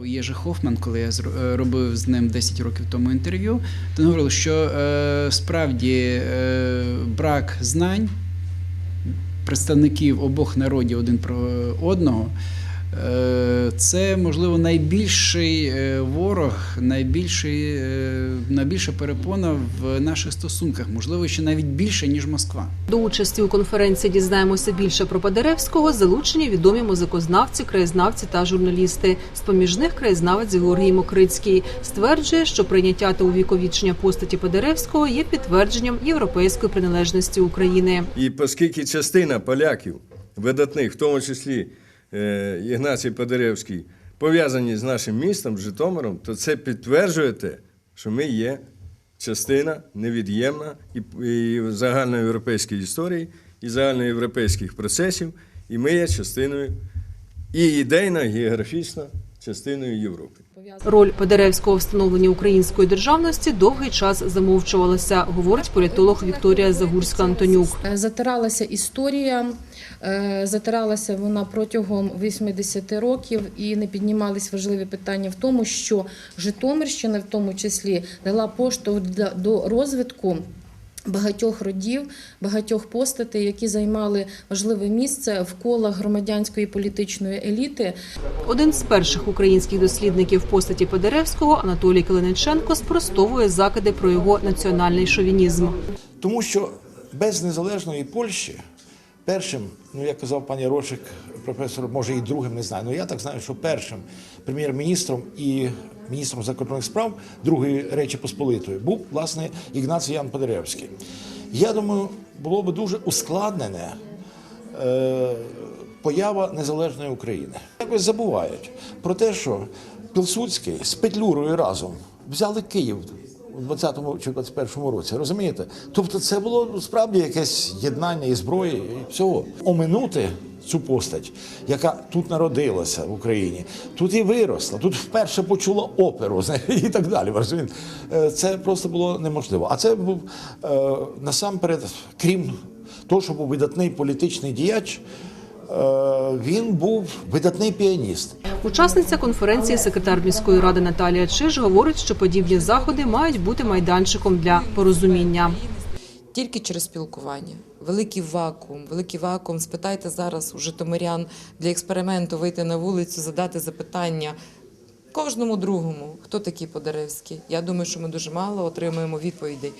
У Єжи Хофман, коли я е, робив з ним 10 років тому інтерв'ю, то говорив, що е, справді е, брак знань представників обох народів один про одного. Е, Це можливо найбільший е, ворог, найбільший, е, найбільша перепона в наших стосунках, можливо, ще навіть більше ніж Москва. До участі у конференції дізнаємося більше про Падеревського. Залучені відомі музикознавці, краєзнавці та журналісти. З поміж них краєзнавець Георгій Мокрицький стверджує, що прийняття та увіковічення постаті Падеревського є підтвердженням європейської приналежності України. І оскільки частина поляків, видатних, в тому числі Ігнацій Подеревський, пов'язані з нашим містом, Житомиром, то це підтверджує те, що ми є частина невід'ємна і загальноєвропейської історії, і загальноєвропейських процесів, і ми є частиною і ідейно, і географічно частиною Європи. Роль Падеревського в встановленні української державності довгий час замовчувалася, говорить політолог Вікторія Загурська Антонюк. Е, Затиралася історія, е, затиралася вона протягом 80 років і не піднімались важливі питання в тому, що Житомирщина, в тому числі, дала поштовх до розвитку. Багатьох родів, багатьох постатей, які займали важливе місце в колах громадянської політичної еліти, Один з перших українських дослідників постаті Падеревського Анатолій Калиниченко спростовує закиди про його національний шовінізм. Тому що без незалежної Польщі першим, ну як казав пані Рошик, професор, може і другим, не знаю. Ну я так знаю, що першим прем'єр-міністром і міністром закордонних справ Другої Речі Посполитої був власне Ігнацій Ян Подеревський. Я думаю, було би дуже ускладнене е, поява незалежної України. Якось забувають про те, що Пілсудський з Петлюрою разом взяли Київ у 20-му чи 21-му році. Розумієте? Тобто, це було ну, справді якесь єднання і зброї, і всього. Оминути цю постать, яка тут народилася в Україні, тут і виросла, тут вперше почула оперу і так далі. розумієте? Е, Це просто було неможливо. А це був е, насамперед, крім того, що був видатний політичний діяч. Е, Він був видатний піаніст. Учасниця конференції, секретар міської ради Наталія Чиж, говорить, що подібні заходи мають бути майданчиком для порозуміння. тільки через спілкування. Великий вакуум, великий вакуум. Спитайте зараз у житомирян для експерименту вийти на вулицю, задати запитання кожному другому, хто такий Подеревський. Я думаю, що ми дуже мало отримуємо відповідей.